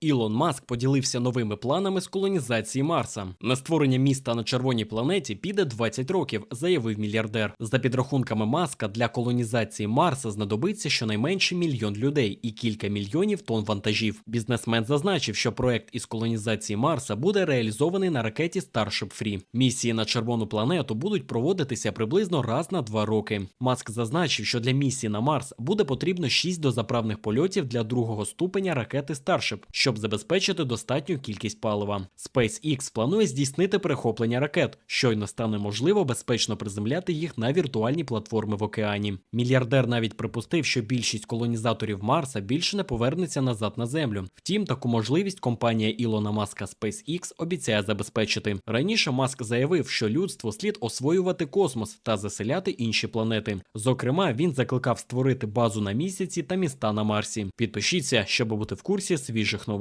Ілон Маск поділився новими планами з колонізації Марса. На створення міста на червоній планеті піде 20 років, заявив мільярдер. За підрахунками Маска, для колонізації Марса знадобиться щонайменше мільйон людей і кілька мільйонів тонн вантажів. Бізнесмен зазначив, що проект із колонізації Марса буде реалізований на ракеті Starship Free. Місії на червону планету будуть проводитися приблизно раз на два роки. Маск зазначив, що для місії на Марс буде потрібно 6 дозаправних польотів для другого ступеня ракети Starship, щоб забезпечити достатню кількість палива. SpaceX планує здійснити перехоплення ракет, щойно стане можливо безпечно приземляти їх на віртуальні платформи в океані. Мільярдер навіть припустив, що більшість колонізаторів Марса більше не повернеться назад на землю. Втім, таку можливість компанія Ілона Маска SpaceX обіцяє забезпечити. Раніше Маск заявив, що людству слід освоювати космос та заселяти інші планети. Зокрема, він закликав створити базу на місяці та міста на Марсі. Підпишіться, щоб бути в курсі свіжих новин.